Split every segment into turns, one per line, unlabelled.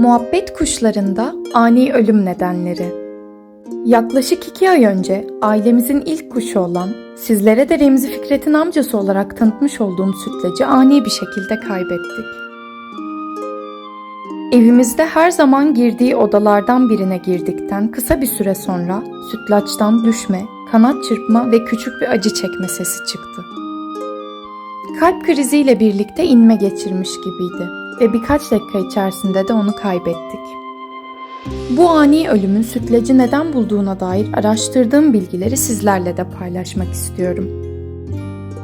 Muhabbet kuşlarında ani ölüm nedenleri. Yaklaşık iki ay önce ailemizin ilk kuşu olan, sizlere de Remzi Fikret'in amcası olarak tanıtmış olduğum sütlacı ani bir şekilde kaybettik. Evimizde her zaman girdiği odalardan birine girdikten kısa bir süre sonra sütlaçtan düşme, kanat çırpma ve küçük bir acı çekme sesi çıktı. Kalp kriziyle birlikte inme geçirmiş gibiydi ve birkaç dakika içerisinde de onu kaybettik. Bu ani ölümün sütlacı neden bulduğuna dair araştırdığım bilgileri sizlerle de paylaşmak istiyorum.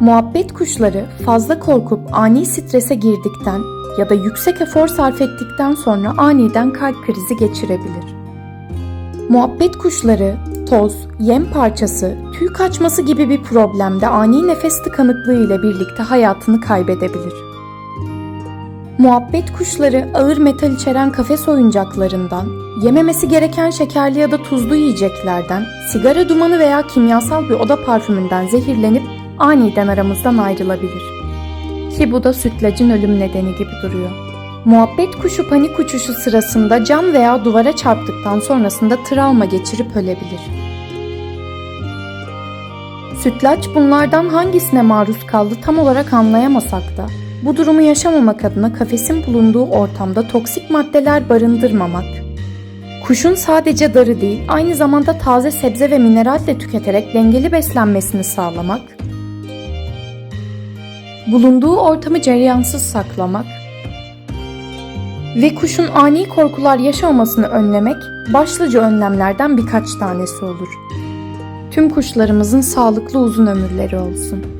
Muhabbet kuşları fazla korkup ani strese girdikten ya da yüksek efor sarf ettikten sonra aniden kalp krizi geçirebilir. Muhabbet kuşları toz, yem parçası, tüy kaçması gibi bir problemde ani nefes tıkanıklığı ile birlikte hayatını kaybedebilir. Muhabbet kuşları ağır metal içeren kafes oyuncaklarından, yememesi gereken şekerli ya da tuzlu yiyeceklerden, sigara dumanı veya kimyasal bir oda parfümünden zehirlenip aniden aramızdan ayrılabilir. Ki bu da sütlacın ölüm nedeni gibi duruyor. Muhabbet kuşu panik uçuşu sırasında cam veya duvara çarptıktan sonrasında travma geçirip ölebilir. Sütlaç bunlardan hangisine maruz kaldı tam olarak anlayamasak da bu durumu yaşamamak adına kafesin bulunduğu ortamda toksik maddeler barındırmamak, kuşun sadece darı değil aynı zamanda taze sebze ve mineral de tüketerek dengeli beslenmesini sağlamak, bulunduğu ortamı cereyansız saklamak ve kuşun ani korkular yaşamasını önlemek başlıca önlemlerden birkaç tanesi olur. Tüm kuşlarımızın sağlıklı uzun ömürleri olsun.